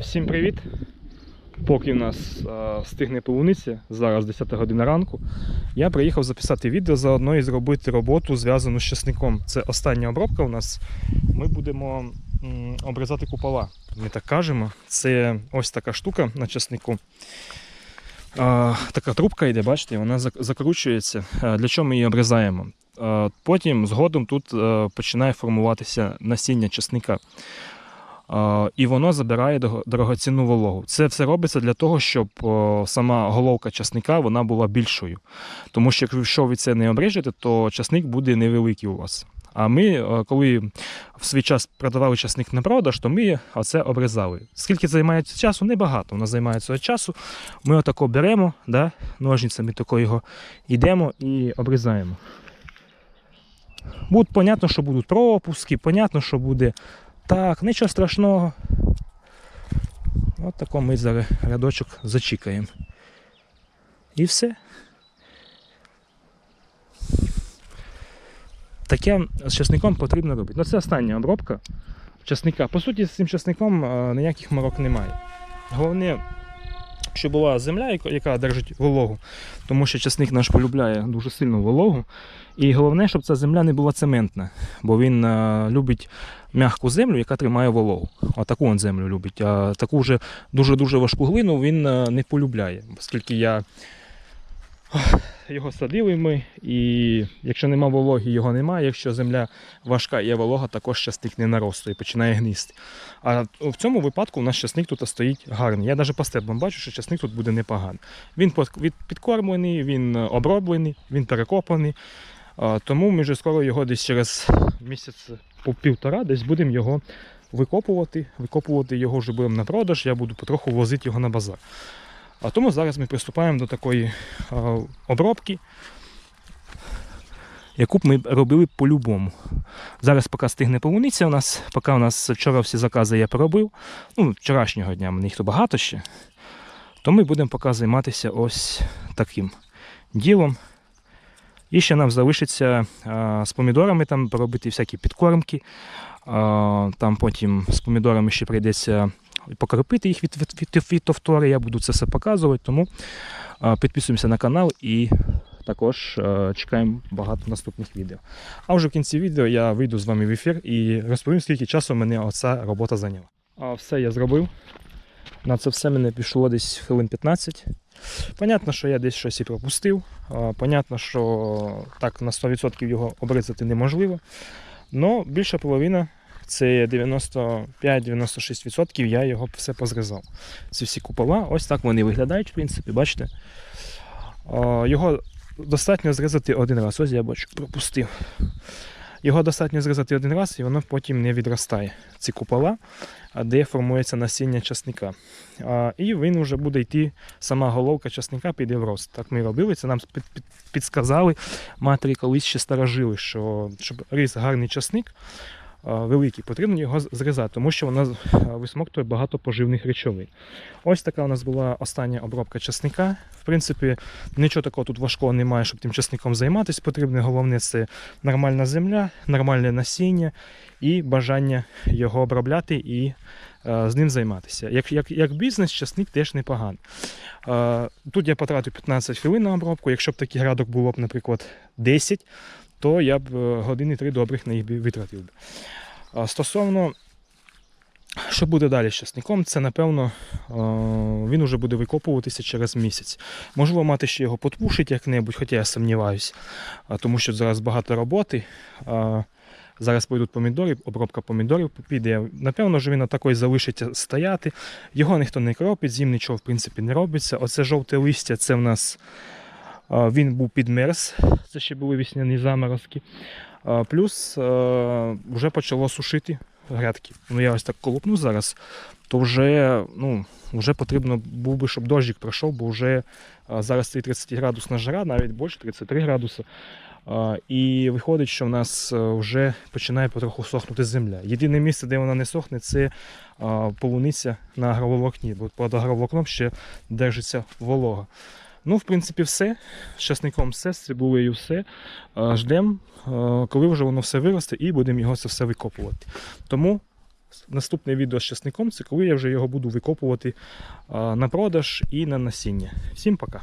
Всім привіт! Поки в нас а, стигне полуниця, зараз 10 година ранку, я приїхав записати відео заодно і зробити роботу зв'язану з часником. Це остання обробка у нас. Ми будемо обрізати купола. Ми так кажемо. Це ось така штука на часнику. Така трубка йде, бачите, вона закручується. Для чого ми її обрізаємо? Потім згодом тут е, починає формуватися насіння часника. І воно забирає дорогоцінну вологу. Це все робиться для того, щоб сама головка часника вона була більшою. Тому що якщо ви це не обрежете, то часник буде невеликий у вас. А ми, е, коли в свій час продавали часник на продаж, то ми оце обрізали. Скільки займає часу? Небагато. Воно займає цього часу. Ми отако беремо, да, ножницями тако його йдемо і обрізаємо. Буде понятно, що будуть пропуски, понятно, що буде так, нічого страшного. От тако ми зараз рядочок зачікаємо. І все. Таке з часником потрібно робити. Ну, це остання обробка часника. По суті, з цим часником е, ніяких морок немає. Головне, щоб була земля, яка- держить вологу, тому що часник наш полюбляє дуже сильно вологу. І головне, щоб ця земля не була цементна, бо він е, любить м'яку землю, яка тримає вологу. Отаку він землю любить. А таку вже дуже-дуже важку глину він е, не полюбляє, оскільки я його садили ми, і якщо нема вологи, його немає. Якщо земля важка є волога, також щасник не наростає і починає гнисти. А в цьому випадку у нас часник тут стоїть гарний. Я навіть по стеблам бачу, що часник тут буде непоганий. Він підкормлений, він оброблений, він перекопаний. Тому ми вже скоро його десь через місяць півтора десь будемо його викопувати. Викопувати його вже будемо на продаж, я буду потроху возити його на базар. А тому зараз ми приступаємо до такої обробки, яку б ми робили по-любому. Зараз поки стигне полуниця у нас, поки у нас вчора всі закази я поробив. Ну, вчорашнього дня мене їх то багато ще. То ми будемо поки займатися ось таким ділом. І ще нам залишиться а, з помідорами там поробити всякі підкормки. Там потім з помідорами ще прийдеться покропити їх від, від, від фітофтори. Я буду це все показувати. Тому підписуємося на канал і також чекаємо багато наступних відео. А вже в кінці відео я вийду з вами в ефір і розповім, скільки часу мене оця робота зайняла. А, все я зробив. На це все мене пішло десь хвилин 15. Понятно, що я десь щось і пропустив. Понятно, що так на 100% його обрізати неможливо. Но більша половина, це 95-96% я його все позрізав. Ці всі купола, ось так вони виглядають, в принципі, бачите. Його достатньо зрізати один раз. Ось я бачу, пропустив. Його достатньо зрізати один раз, і воно потім не відростає. Ці купола, де формується насіння часника. І він вже буде йти, сама головка часника піде в рост. Так ми робили. Це нам під, під, підсказали матері колись ще старожили, що щоб ріс гарний часник. А, Великий, потрібно його зрізати, тому що вона а, висмоктує багато поживних речовин. Ось така у нас була остання обробка часника. В принципі, нічого такого тут важкого немає, щоб тим часником займатися. Потрібне головне це нормальна земля, нормальне насіння і бажання його обробляти і е, з ним займатися. Як, як, як бізнес, часник теж непоганий. Е, тут я потратив 15 хвилин на обробку. Якщо б такий градок було б, наприклад, 10, то я б е, години 3 добрих на їх витратив. би. Стосовно, що буде далі з часником, це напевно е, він уже буде викопуватися через місяць. Можливо, мати ще його потпушить як-небудь, хоча я сумніваюся, тому що зараз багато роботи. Зараз пойдуть помідори, обробка помідорів піде. Напевно, що він такий залишиться стояти. Його ніхто не кропить, зім нічого в принципі не робиться. Оце жовте листя, це в нас він був підмерз. Це ще були весняні заморозки. Плюс вже почало сушити грядки. Ну я ось так колопну зараз, то вже, ну, вже потрібно був би, щоб дощик пройшов, бо вже зараз стоїть 30 градусна жара, навіть більше 33 градуси. І виходить, що в нас вже починає потроху сохнути земля. Єдине місце, де вона не сохне, це полуниця на агроволокні, бо під агроволокном ще держиться волога. Ну, в принципі, все. З часником все, з цибулею все. Ждемо, коли вже воно все виросте, і будемо його це все викопувати. Тому Наступне відео з часником це коли я вже його буду викопувати на продаж і на насіння. Всім пока!